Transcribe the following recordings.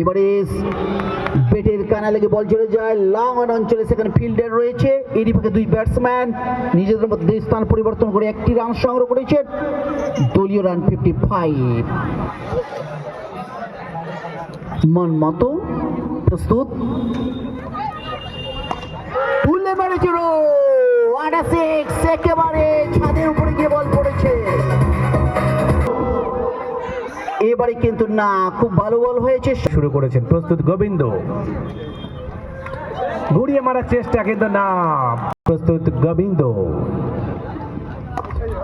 এবারে বেটের কানা লেগে বল চলে যায়। লং অন অঞ্চলে সেখানে ফিল্ডার রয়েছে। এরই ফাঁকে দুই ব্যাটসম্যান নিজেদের মধ্যে স্থান পরিবর্তন করে একটি রান সংগ্রহ করেছেন দলীয় রান ফিফটি ফাইভ মন মতো, প্রস্তুত। তুলে মেরেছিল সিক্স একেবারে। এবারে কিন্তু না খুব ভালো বল হয়েছে। শুরু করেছেন প্রস্তুত গোবিন্দ। ঘুরিয়ে মারার চেষ্টা কিন্তু না প্রস্তুত গোবিন্দ।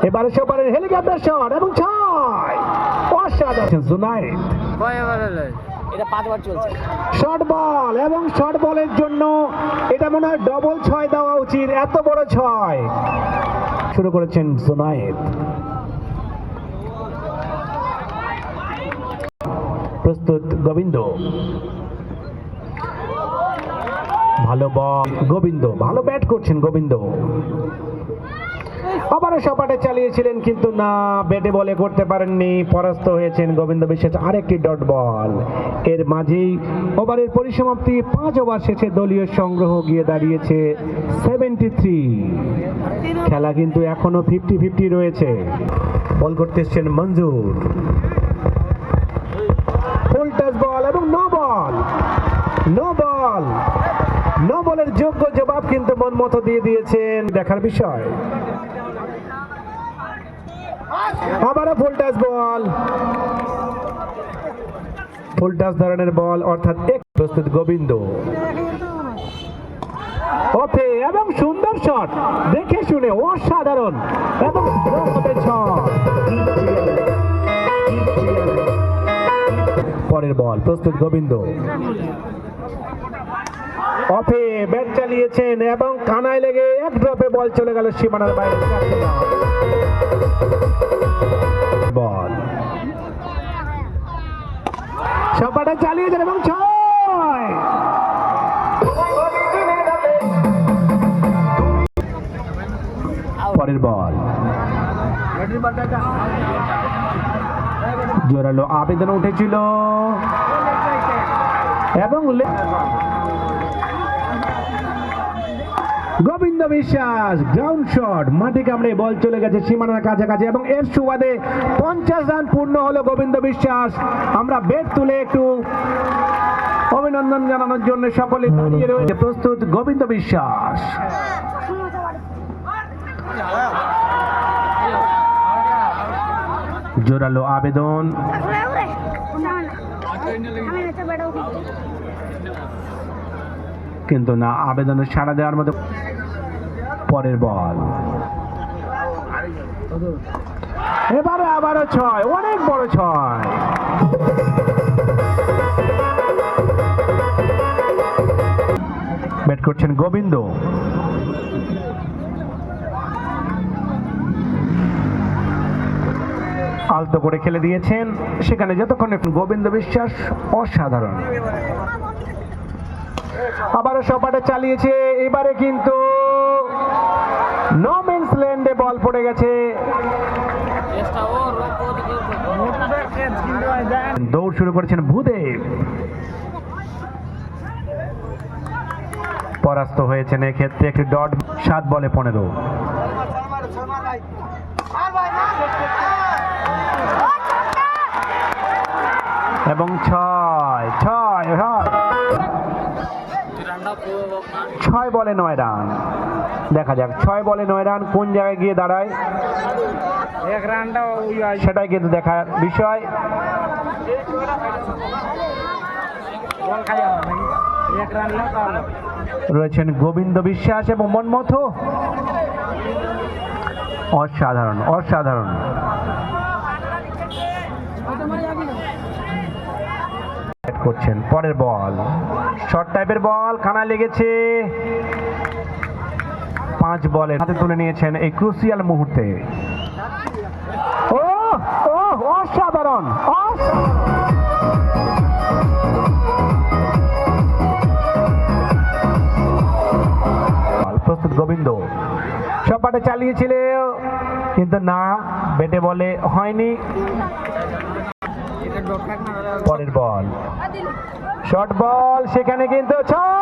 এবারে সবারে হেলিকপ্টার শট এবং ছয়। অসাধারণ। জুনাইদ এটা পাঁচবার চলছে। শর্ট বল এবং শর্ট বলের জন্য এটা মনে হয় ডবল ছয় দেওয়া উচিত এত বড় ছয়। শুরু করেছেন জুনাইদ প্রস্তুত গোবিন্দ। ভালো বল গোবিন্দ, ভালো ব্যাট করছেন গোবিন্দ। আবারও সপাটে চালিয়েছিলেন কিন্তু না ব্যাটে বলে করতে পারেননি, পরাস্ত হয়েছেন গোবিন্দ বিশ্বাস। আরেকটি ডট বল এর মাঝেই ওভারের পরিসমাপ্তি, পাঁচ ওভার শেষে দলীয় সংগ্রহ গিয়ে দাঁড়িয়েছে সেভেন্টি থ্রি খেলা কিন্তু এখনও ফিফটি ফিফটি রয়েছে। বল করতে এসছেন মঞ্জুর। বল এবং নো বল। No ball. নো বলের যোগ্য জবাব কিন্তু মন মতো দিয়ে দিয়েছেন দেখার বিষয়। আবারও ফুল টাচ বল। ফুল টাচ ধরনের বল, অর্থাৎ এক প্রস্তুত গোবিন্দ। ওপে এবং সুন্দর শট। দেখে শুনে অসাধারণ। এবং রকমের পরের বল। প্রস্তুত গোবিন্দ। অফে ব্যাট চালিয়েছেন এবং কানায় লেগে এক ড্রপে বল চলে গেল সীমানার বাইরে। বল। সবাটা চালিয়েছেন এবং ছয়। পরের বল। জোরালো আবেদন উঠেছিল। এবং গোবিন্দ বিশ্বাস গ্রাউন্ড শট মাটি কামড়ে বল চলে গেছে সীমানার কাছাকাছি এবং এর সুবাদে পঞ্চাশ রান পূর্ণ হলো গোবিন্দ বিশ্বাস। আমরা বেট তুলে একটু অভিনন্দন জানানোর জন্য সকলে দাঁড়িয়ে রয়েছে। প্রস্তুত গোবিন্দ বিশ্বাস। জোরালো আবেদন। কিন্তু না, আবেদনের সাড়া দেওয়ার মতো পরের বল। এবারে আবারও ছয়, অনেক বড় ছয়। ব্যাট করছেন গোবিন্দ। আলতো করে খেলে দিয়েছেন। সেখানে যতক্ষণ গোবিন্দ বিশ্বাস অসাধারণ। আবারও সপাটে চালিয়েছে, এবারে কিন্তু নো মিন্স ল্যান্ডে বল পড়ে গেছে। দৌড় শুরু করেছেন ভূদেব। পরাস্ত হয়েছেন এক্ষেত্রে একটি ডট, সাত বলে পনেরো। এবং ছয় ছয় ছয়। ছয় বলে নয় রান। দেখা যাক ছয় বলে নয় রান কোন জায়গায় গিয়ে দাঁড়ায়? এক রানটা সেটাই কিন্তু দেখার বিষয়। রয়েছেন গোবিন্দ বিশ্বাস এবং মনমথ। অসাধারণ অসাধারণ। করছেন। পরের বল। শর্ট টাইপের বল খানা লেগেছে। পাঁচ বলে হাতে তুলে নিয়েছেন এই ক্রুশিয়াল মুহূর্তে। ও ও অসাধারণ প্রস্তুত গোবিন্দ। সপাটে চালিয়েছিল, কিন্তু না, বেটে বলে হয়নি। পরের বল। শর্ট বল সেখানে কিন্তু ছয়!